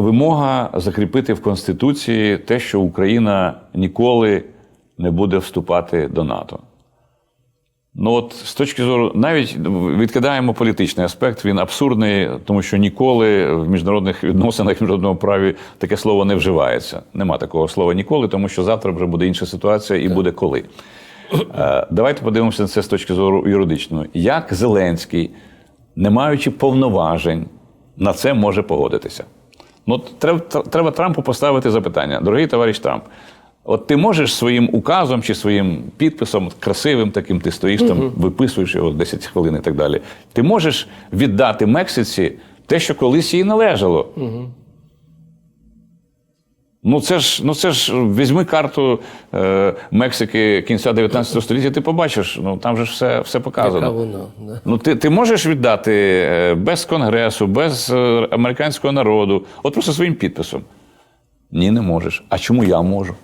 вимога закріпити в Конституції те, що Україна ніколи не буде вступати до НАТО. Ну, от з точки зору, навіть відкидаємо політичний аспект, він абсурдний, тому що ніколи в міжнародних відносинах, в міжнародному праві таке слово не вживається. Нема такого слова ніколи, тому що завтра вже буде інша ситуація і буде коли. Е, Давайте подивимося на це з точки зору юридичної. Як Зеленський, не маючи повноважень, на це може погодитися? Ну, треба, треба Трампу поставити запитання. Дорогий товариш Трамп, от ти можеш своїм указом чи своїм підписом, красивим таким, ти стоїш там, виписуєш його 10 хвилин і так далі. Ти можеш віддати Мексиці те, що колись їй належало. Ну це ж, ну це ж візьми карту е, Мексики кінця 19 століття, ти побачиш, ну там же ж все, все показано. Яка вона? Да. Ну, ти, ти можеш віддати е, без конгресу, без е, американського народу, от просто своїм підписом. Ні, не можеш. А чому я можу?